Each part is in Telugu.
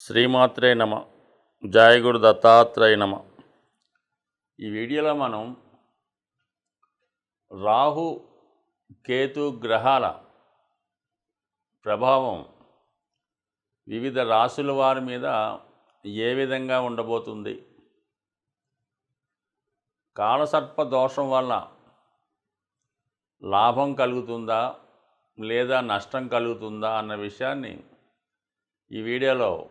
శ్రీమాత్రే నమ. జాయగుడు దత్తాత్రేయ నమ. ఈ వీడియోలో మనం రాహు కేతు గ్రహాల ప్రభావం వివిధ రాశుల వారి మీద ఏ విధంగా ఉండబోతుంది? కాలసర్ప దోషం వల్ల లాభం కలుగుతుందా? లేదా నష్టం కలుగుతుందా? అన్న విషయాన్ని ఈ వీడియోలో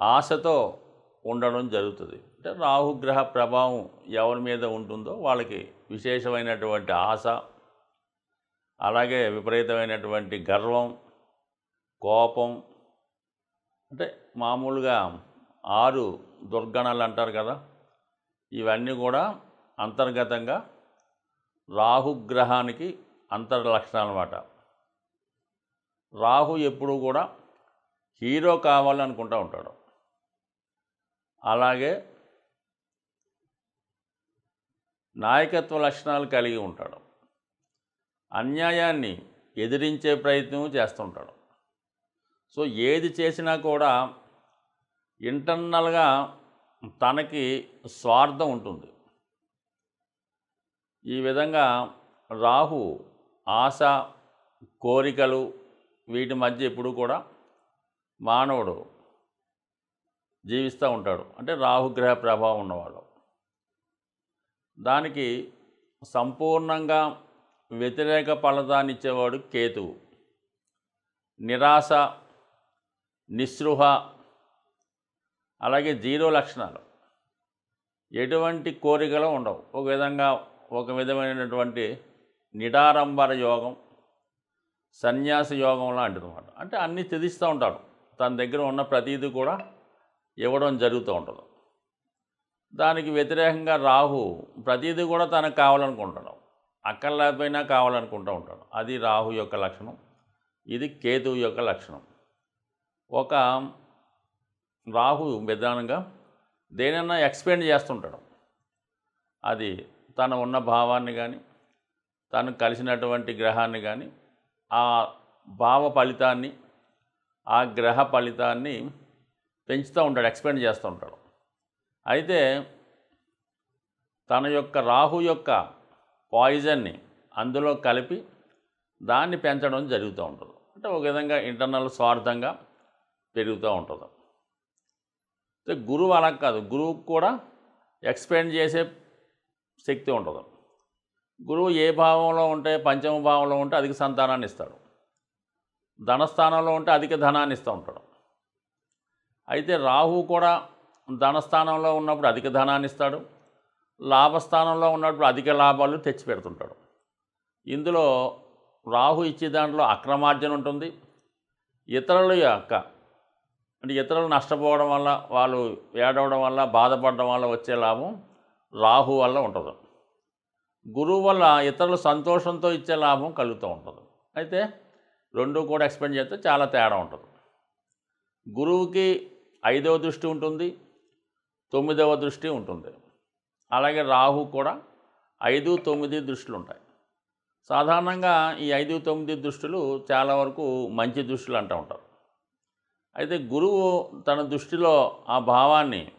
ఆశతో ఉండడం జరుగుతుంది. అంటే రాహుగ్రహ ప్రభావం ఎవరి మీద ఉంటుందో వాళ్ళకి విశేషమైనటువంటి ఆశ అలాగే విపరీతమైనటువంటి గర్వం కోపం. అంటే మామూలుగా ఆరు దుర్గణాలు అంటారు కదా ఇవన్నీ కూడా అంతర్గతంగా రాహుగ్రహానికి అంతర్లక్షణాలు అన్నమాట రాహు ఎప్పుడు కూడా హీరో కావాలనుకుంటూ ఉంటాడు. అలాగే నాయకత్వ లక్షణాలు కలిగి ఉంటాడు. అన్యాయాన్ని ఎదిరించే ప్రయత్నం చేస్తుంటాడు. సో ఏది చేసినా కూడా ఇంటర్నల్గా తనకి స్వార్థం ఉంటుంది. ఈ విధంగా రాహు ఆశ కోరికలు వీటి మధ్య ఎప్పుడు కూడా మానవుడు జీవిస్తూ ఉంటాడు. అంటే రాహుగ్రహ ప్రభావం ఉన్నవాడు. దానికి సంపూర్ణంగా వ్యతిరేక ఫలితాన్ని ఇచ్చేవాడు కేతువు. నిరాశ నిస్పృహ అలాగే జీరో లక్షణాలు. ఎటువంటి కోరికలు ఉండవు. ఒక విధంగా ఒక విధమైనటువంటి నిడారంబర యోగం సన్యాస యోగం లాంటిది అనమాట అంటే అన్నీ త్యజిస్తూ ఉంటాడు. తన దగ్గర ఉన్న ప్రతీది కూడా ఇవ్వడం జరుగుతూ ఉంటుంది. దానికి వ్యతిరేకంగా రాహు ప్రతిదీ కూడా తనకు కావాలనుకుంటాడు. అక్కడ లేకపోయినా కావాలనుకుంటూ ఉంటాడు. అది రాహు యొక్క లక్షణం. ఇది కేతువు యొక్క లక్షణం. ఒక రాహు విధానంగా దేనైనా ఎక్స్పెండ్ చేస్తుంటాడు. అది తన ఉన్న భావాన్ని కానీ తను కలిసినటువంటి గ్రహాన్ని కానీ ఆ భావ ఫలితాన్ని ఆ గ్రహ ఫలితాన్ని పెంచుతూ ఉంటాడు ఎక్స్పెండ్ చేస్తూ ఉంటాడు. అయితే తన యొక్క రాహు యొక్క పాయిజన్ని అందులో కలిపి దాన్ని పెంచడం జరుగుతూ ఉంటుంది. అంటే ఒక విధంగా ఇంటర్నల్ స్వార్థంగా పెరుగుతూ ఉంటుంది. అయితే గురువు అలా కాదు గురువుకు కూడా ఎక్స్పెండ్ చేసే శక్తి ఉంటుంది. గురువు ఏ భావంలో ఉంటే పంచమ భావంలో ఉంటే అధిక సంతానాన్ని ఇస్తాడు. ధనస్థానంలో ఉంటే అధిక ధనాన్ని ఇస్తూ ఉంటాడు. అయితే రాహు కూడా ధనస్థానంలో ఉన్నప్పుడు అధిక ధనాన్ని ఇస్తాడు. లాభస్థానంలో ఉన్నప్పుడు అధిక లాభాలు తెచ్చి పెడుతుంటాడు. ఇందులో రాహు ఇచ్చే దాంట్లో అక్రమార్జన ఉంటుంది. ఇతరుల యొక్క అంటే ఇతరులు నష్టపోవడం వల్ల వాళ్ళు ఏడవడం వల్ల బాధపడడం వల్ల వచ్చే లాభం రాహు వల్ల ఉంటుంది. గురువు వల్ల ఇతరులు సంతోషంతో ఇచ్చే లాభం కలుగుతూ ఉంటుంది. అయితే రెండు కూడా ఎక్స్పెండ్ చేస్తే చాలా తేడా ఉంటుంది. గురువుకి ఐదవ దృష్టి ఉంటుంది తొమ్మిదవ దృష్టి ఉంటుంది. అలాగే రాహు కూడా ఐదు తొమ్మిది దృష్టిలు ఉంటాయి. సాధారణంగా ఈ ఐదు తొమ్మిది దృష్టిలు చాలా వరకు మంచి దృష్టిలు అంటూ ఉంటారు. అయితే గురువు తన దృష్టిలో ఆ భావాన్ని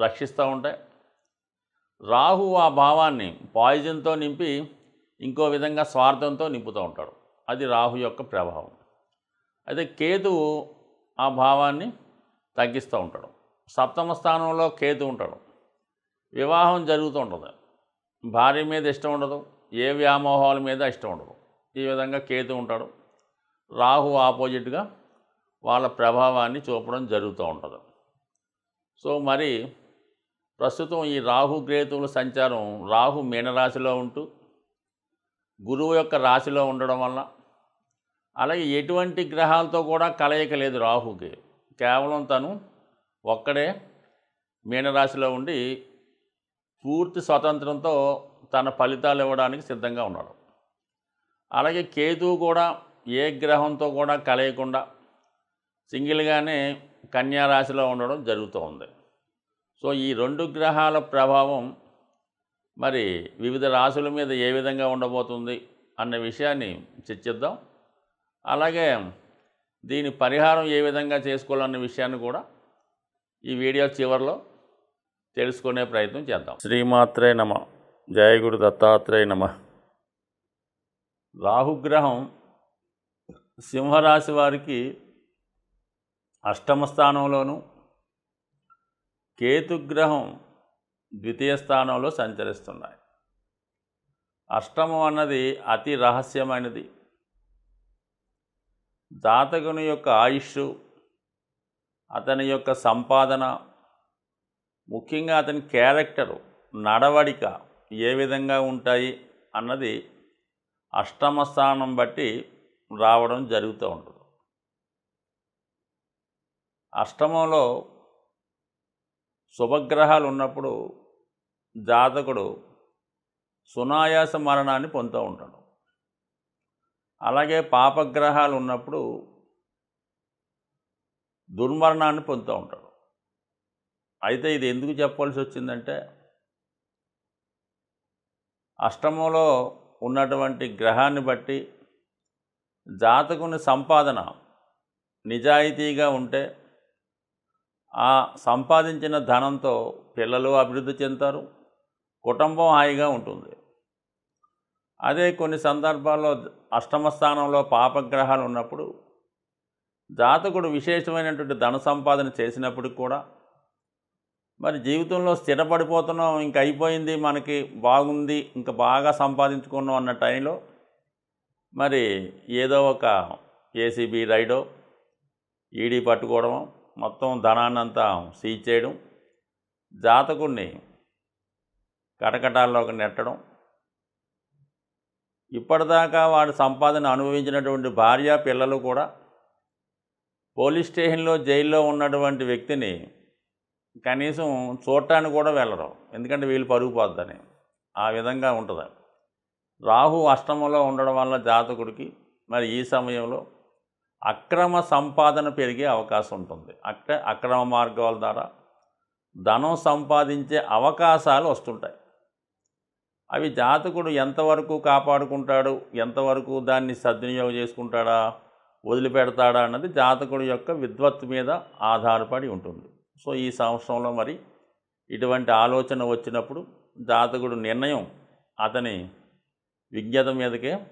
రక్షిస్తూ ఉంటాయి రాహు ఆ భావాన్ని పాయిజన్తో నింపి ఇంకో విధంగా స్వార్థంతో నింపుతూ ఉంటాడు. అది రాహు యొక్క ప్రభావం. అయితే కేతువు ఆ భావాన్ని తగ్గిస్తూ ఉంటాడు. సప్తమ స్థానంలో కేతు ఉంటాడు. వివాహం జరుగుతూ ఉంటుంది భార్య మీద ఇష్టం ఉండదు. ఏ వ్యామోహాల మీద ఇష్టం ఉండదు. ఈ విధంగా కేతు ఉంటాడు. రాహు ఆపోజిట్గా వాళ్ళ ప్రభావాన్ని చూపడం జరుగుతూ ఉంటుంది. సో మరి ప్రస్తుతం ఈ రాహు గ్రేతువుల సంచారం రాహు మీనరాశిలో ఉంటూ గురువు యొక్క రాశిలో ఉండడం వల్ల అలాగే ఎటువంటి గ్రహాలతో కూడా కలయిక లేదు రాహుకి. కేవలం తను ఒక్కడే మీనరాశిలో ఉండి పూర్తి స్వతంత్రంతో తన ఫలితాలు ఇవ్వడానికి సిద్ధంగా ఉన్నాడు. అలాగే కేతువు కూడా ఏ గ్రహంతో కూడా కలయకుండా సింగిల్గానే కన్యా రాశిలో ఉండడం జరుగుతూ ఉంది. సో ఈ రెండు గ్రహాల ప్రభావం మరి వివిధ రాశుల మీద ఏ విధంగా ఉండబోతుంది అన్న విషయాన్ని చర్చిద్దాం. అలాగే దీని పరిహారం ఏ విధంగా చేసుకోవాలన్న విషయాన్ని కూడా ఈ వీడియో చివరిలో తెలుసుకునే ప్రయత్నం చేద్దాం. శ్రీమాత్రే నమ. జయగురు దత్తాత్రేయ నమ. రాహుగ్రహం సింహరాశి వారికి అష్టమ స్థానంలోను కేతుగ్రహం ద్వితీయ స్థానంలో సంచరిస్తున్నాయి. అష్టమం అన్నది అతి రహస్యమైనది. జాతకుని యొక్క ఆయుష్ అతని యొక్క సంపాదన ముఖ్యంగా అతని క్యారెక్టరు నడవడిక ఏ విధంగా ఉంటాయి అన్నది అష్టమ స్థానం బట్టి రావడం జరుగుతూ ఉంటుంది. అష్టమంలో శుభగ్రహాలు ఉన్నప్పుడు జాతకుడు సునాయాస మరణాన్ని పొందుతూ ఉంటాడు. అలాగే పాపగ్రహాలు ఉన్నప్పుడు దుర్మరణాన్ని పొందుతూ ఉంటాడు అయితే ఇది ఎందుకు చెప్పాల్సి వచ్చిందంటే అష్టమంలో ఉన్నటువంటి గ్రహాన్ని బట్టి జాతకుని సంపాదన నిజాయితీగా ఉంటే ఆ సంపాదించిన ధనంతో పిల్లలు అభివృద్ధి చెందుతారు కుటుంబం హాయిగా ఉంటుంది. అదే కొన్ని సందర్భాల్లో అష్టమ స్థానంలో పాపగ్రహాలు ఉన్నప్పుడు జాతకుడు విశేషమైనటువంటి ధన సంపాదన చేసినప్పటికి కూడా మరి జీవితంలో స్థిరపడిపోతున్నాం ఇంక అయిపోయింది మనకి బాగుంది ఇంకా బాగా సంపాదించుకున్నాం అన్న టైంలో మరి ఏదో ఒక ఏసీబీ రైడో ఈడీ పట్టుకోవడం మొత్తం ధనాన్నంతా సీజ్ చేయడం జాతకుడిని కటకటాల్లోకి నెట్టడం ఇప్పటిదాకా వాడు సంపాదన అనుభవించినటువంటి భార్య పిల్లలు కూడా పోలీస్ స్టేషన్లో జైల్లో ఉన్నటువంటి వ్యక్తిని కనీసం చూడటానికి కూడా వెళ్ళరు. ఎందుకంటే వీళ్ళు పరుగు పోద్దని. ఆ విధంగా ఉంటుంది. రాహు అష్టమంలో ఉండడం వల్ల జాతకుడికి మరి ఈ సమయంలో అక్రమ సంపాదన పెరిగే అవకాశం ఉంటుంది. అక్ర అక్రమ మార్గాల ద్వారా ధనం సంపాదించే అవకాశాలు వస్తుంటాయి. అవి జాతకుడు ఎంతవరకు కాపాడుకుంటాడు? ఎంతవరకు దాన్ని సద్వినియోగం చేసుకుంటాడా? వదిలిపెడతాడా? అన్నది జాతకుడు యొక్క విద్వత్తు మీద ఆధారపడి ఉంటుంది. సో ఈ సంవత్సరంలో మరి ఇటువంటి ఆలోచన వచ్చినప్పుడు జాతకుడు నిర్ణయం అతని విజ్ఞత మీదకే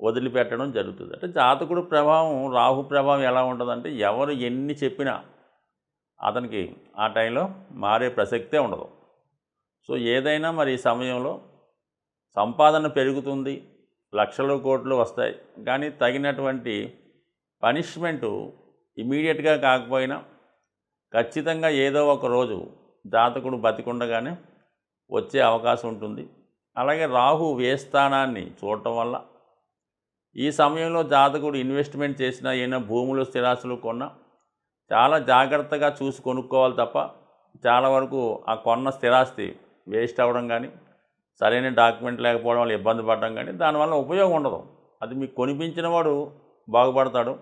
వదిలిపెట్టడం జరుగుతుంది. అంటే జాతకుడు ప్రభావం రాహు ప్రభావం ఎలా ఉంటుందంటే ఎవరు ఎన్ని చెప్పినా అతనికి ఆ టైంలో మారే ప్రసక్తే ఉండదు. సో ఏదైనా మరి ఈ సమయంలో సంపాదన పెరుగుతుంది లక్షల కోట్లు వస్తాయి. కానీ తగినటువంటి పనిష్మెంటు ఇమీడియట్గా కాకపోయినా ఖచ్చితంగా ఏదో ఒక రోజు జాతకుడు బతికుండగానే వచ్చే అవకాశం ఉంటుంది. అలాగే రాహు వేస్థానాన్ని చూడటం వల్ల ఈ సమయంలో జాతకుడు ఇన్వెస్ట్మెంట్ చేసిన ఏమైనా భూములు స్థిరాస్తులు కొన్నా చాలా జాగ్రత్తగా చూసి కొనుక్కోవాలి తప్ప చాలా వరకు ఆ కొన్న స్థిరాస్తి వేస్ట్ అవ్వడం కానీ సరైన డాక్యుమెంట్ లేకపోవడం వల్ల ఇబ్బంది పడడం కానీ దానివల్ల ఉపయోగం ఉండదు. అది మీకు కొనిపించిన వాడు బాగుపడతాడు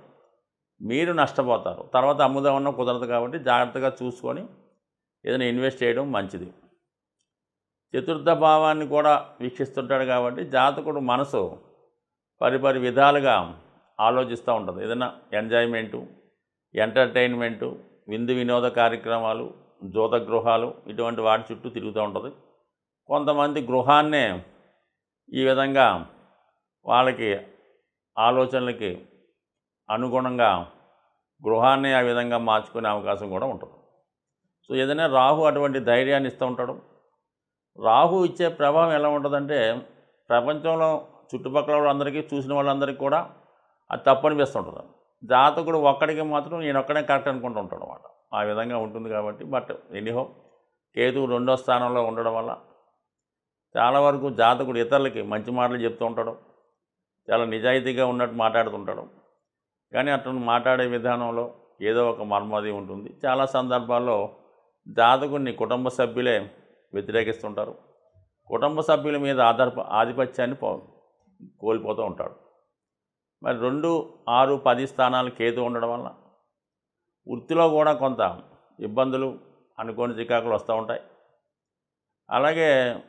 మీరు నష్టపోతారు. తర్వాత అమ్ముదామన్నా కుదరదు కాబట్టి జాగ్రత్తగా చూసుకొని ఏదైనా ఇన్వెస్ట్ చేయడం మంచిది. చతుర్థ భావాన్ని కూడా వీక్షిస్తుంటాడు కాబట్టి జాతకుడు మనసు పరిపరి విధాలుగా ఆలోచిస్తూ ఉంటుంది. ఏదైనా ఎంజాయ్మెంటు ఎంటర్టైన్మెంటు విందు వినోద కార్యక్రమాలు జోత గృహాలు ఇటువంటి వాటి చుట్టూ తిరుగుతూ ఉంటుంది. కొంతమంది గృహాన్నే ఈ విధంగా వాళ్ళకి ఆలోచనలకి అనుగుణంగా గృహాన్ని ఆ విధంగా మార్చుకునే అవకాశం కూడా ఉంటుంది. సో ఏదైనా రాహు అటువంటి ధైర్యాన్ని ఇస్తూ ఉంటాడు. రాహు ఇచ్చే ప్రభావం ఎలా ఉంటుందంటే ప్రపంచంలో చుట్టుపక్కల వాళ్ళందరికీ చూసిన వాళ్ళందరికీ కూడా అది తప్పు అనిపిస్తుంటుంది. జాతకుడు ఒక్కడికి మాత్రం నేను ఒక్కడే కరెక్ట్ అనుకుంటూ ఉంటాడు అనమాట ఆ విధంగా ఉంటుంది కాబట్టి బట్ ఎనీహో కేతువు రెండో స్థానంలో ఉండడం వల్ల చాలా వరకు జాతకుడు ఇతరులకి మంచి మాటలు చెప్తూ ఉంటాడు. చాలా నిజాయితీగా ఉన్నట్టు మాట్లాడుతుంటాడు. కానీ అతను మాట్లాడే విధానంలో ఏదో ఒక మర్మది ఉంటుంది. చాలా సందర్భాల్లో జాతకుడిని కుటుంబ సభ్యులే వ్యతిరేకిస్తుంటారు. కుటుంబ సభ్యుల మీద ఆధార ఆధిపత్యాన్ని పో కోల్పోతూ ఉంటాడు. మరి రెండు ఆరు పది స్థానాలు కేతు ఉండడం వల్ల వృత్తిలో కూడా కొంత ఇబ్బందులు అనుకోని చికాకులు వస్తూ ఉంటాయి. అలాగే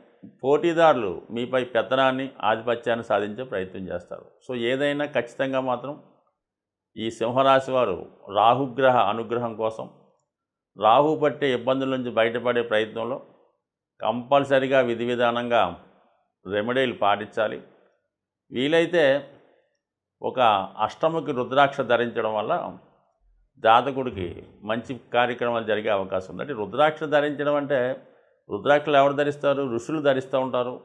పోటీదారులు మీపై పెత్తనాన్ని ఆధిపత్యాన్ని సాధించే ప్రయత్నం చేస్తారు. సో ఏదైనా ఖచ్చితంగా మాత్రం ఈ సింహరాశి వారు రాహుగ్రహ అనుగ్రహం కోసం రాహు పట్టే ఇబ్బందుల నుంచి బయటపడే ప్రయత్నంలో కంపల్సరిగా విధి విధానంగా రెమెడీలు పాటించాలి. వీలైతే ఒక అష్టముకి రుద్రాక్ష ధరించడం వల్ల జాతకుడికి మంచి కార్యక్రమాలు జరిగే అవకాశం ఉంది అంటే రుద్రాక్ష ధరించడం అంటే రుద్రాక్షలు ఎవరు ధరిస్తారు? ఋషులు ధరిస్తూ ఉంటారు.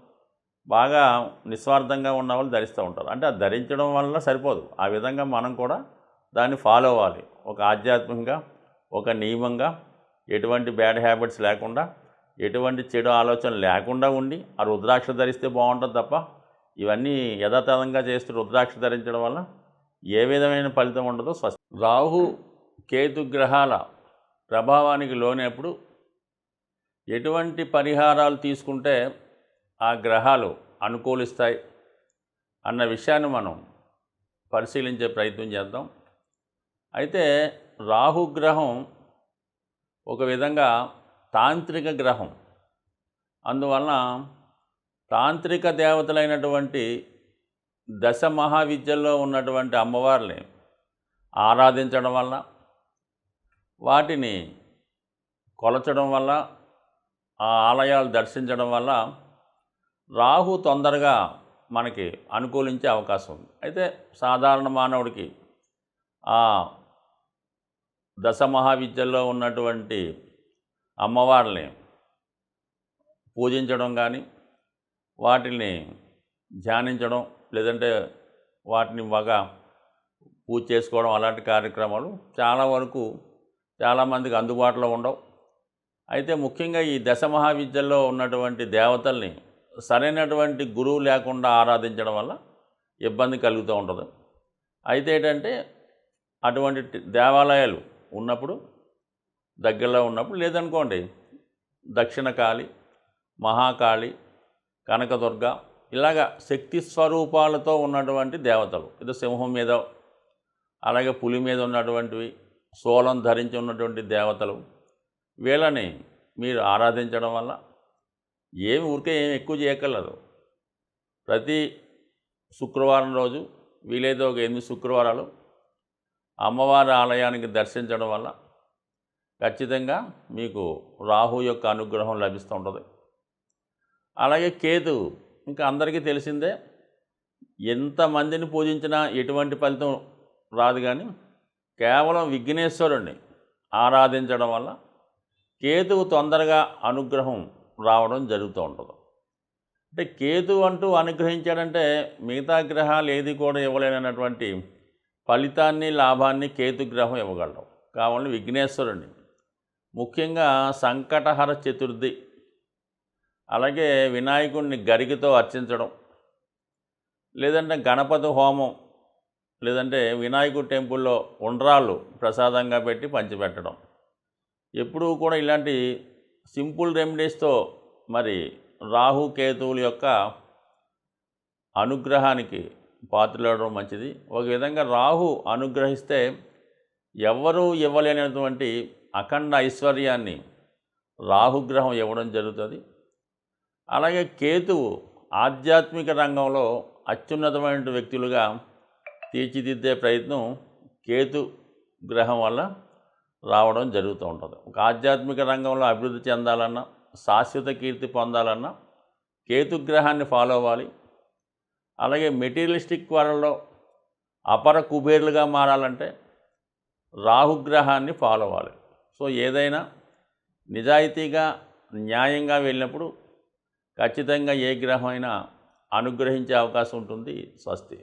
బాగా నిస్వార్థంగా ఉన్న వాళ్ళు ధరిస్తూ ఉంటారు. అంటే అది ధరించడం వల్ల సరిపోదు. ఆ విధంగా మనం కూడా దాన్ని ఫాలో అవ్వాలి. ఒక ఆధ్యాత్మికంగా ఒక నియమంగా ఎటువంటి బ్యాడ్ హ్యాబిట్స్ లేకుండా ఎటువంటి చెడు ఆలోచన లేకుండా ఉండి ఆ రుద్రాక్ష ధరిస్తే బాగుంటుంది తప్ప ఇవన్నీ యథాతథంగా చేస్తూ రుద్రాక్ష ధరించడం వల్ల ఏ విధమైన ఫలితం ఉండదో. స్వస్తి. రాహు కేతు గ్రహాల ప్రభావానికి లోనప్పుడు ఎటువంటి పరిహారాలు తీసుకుంటే ఆ గ్రహాలు అనుకూలిస్తాయి అన్న విషయాన్ని మనం పరిశీలించే ప్రయత్నం చేద్దాం. అయితే రాహుగ్రహం ఒక విధంగా తాంత్రిక గ్రహం. అందువలన తాంత్రిక దేవతలైనటువంటి దశ మహావిద్యల్లో ఉన్నటువంటి అమ్మవారిని ఆరాధించడం వల్ల వాటిని కొలచడం వల్ల ఆ ఆలయాలు దర్శించడం వల్ల రాహు తొందరగా మనకి అనుకూలించే అవకాశం ఉంది. అయితే సాధారణ మానవుడికి ఆ దశ మహావిద్యల్లో ఉన్నటువంటి అమ్మవారిని పూజించడం కానీ వాటిని ధ్యానించడం లేదంటే వాటిని బాగా పూజ చేసుకోవడం అలాంటి కార్యక్రమాలు చాలా వరకు చాలామందికి అందుబాటులో ఉండవు. అయితే ముఖ్యంగా ఈ దశ మహావిద్యల్లో ఉన్నటువంటి దేవతల్ని సరైనటువంటి గురువు లేకుండా ఆరాధించడం వల్ల ఇబ్బంది కలుగుతూ ఉంటుంది. అయితే ఏంటంటే అటువంటి దేవాలయాలు ఉన్నప్పుడు దగ్గరలో ఉన్నప్పుడు లేదనుకోండి దక్షిణ కాళి మహాకాళి కనకదుర్గ ఇలాగ శక్తి స్వరూపాలతో ఉన్నటువంటి దేవతలు. ఇది సింహం మీద అలాగే పులి మీద ఉన్నటువంటివి సోలం ధరించి ఉన్నటువంటి దేవతలు వీళ్ళని మీరు ఆరాధించడం వల్ల ఏమి ఊరికే ఏమి ఎక్కువ చేయక్కర్లేదు. ప్రతి శుక్రవారం రోజు వీలైతే ఒక ఎనిమిది శుక్రవారాలు అమ్మవారి ఆలయానికి దర్శించడం వల్ల ఖచ్చితంగా మీకు రాహు యొక్క అనుగ్రహం లభిస్తూ ఉంటుంది. అలాగే కేతు ఇంకా అందరికీ తెలిసిందే ఎంతమందిని పూజించినా ఎటువంటి ఫలితం రాదు కానీ కేవలం విఘ్నేశ్వరుణ్ణి ఆరాధించడం వల్ల కేతువు తొందరగా అనుగ్రహం రావడం జరుగుతూ ఉంటుంది. అంటే కేతు అంటూ అనుగ్రహించాడంటే మిగతా గ్రహాలు ఏది కూడా ఇవ్వలేనటువంటి ఫలితాన్ని లాభాన్ని కేతు గ్రహం ఇవ్వగలడం. కావాలని విఘ్నేశ్వరుని ముఖ్యంగా సంకటహర చతుర్థి. అలాగే వినాయకుడిని గరికతో అర్చించడం. లేదంటే గణపతి హోమం. లేదంటే వినాయకుడి టెంపుల్లో ఉండ్రాళ్ళు ప్రసాదంగా పెట్టి పంచిపెట్టడం. ఎప్పుడూ కూడా ఇలాంటి సింపుల్ రెమెడీస్తో మరి రాహు కేతువుల యొక్క అనుగ్రహానికి పాత్రలవడం మంచిది. ఒక విధంగా రాహు అనుగ్రహిస్తే ఎవ్వరూ ఇవ్వలేనటువంటి అఖండ ఐశ్వర్యాన్ని రాహుగ్రహం ఇవ్వడం జరుగుతుంది. అలాగే కేతువు ఆధ్యాత్మిక రంగంలో అత్యున్నతమైన వ్యక్తులుగా తీర్చిదిద్దే ప్రయత్నం కేతు గ్రహం వల్ల రావడం జరుగుతూ ఉంటుంది. ఒక ఆధ్యాత్మిక రంగంలో అభివృద్ధి చెందాలన్నా శాశ్వత కీర్తి పొందాలన్నా కేతుగ్రహాన్ని ఫాలో అవ్వాలి. అలాగే మెటీరియలిస్టిక్ వరల్లో అపర కుబేర్లుగా మారాలంటే రాహుగ్రహాన్ని ఫాలో అవ్వాలి. సో ఏదైనా నిజాయితీగా న్యాయంగా వెళ్ళినప్పుడు ఖచ్చితంగా ఏ గ్రహం అయినా అనుగ్రహించే అవకాశం ఉంటుంది స్వస్తి.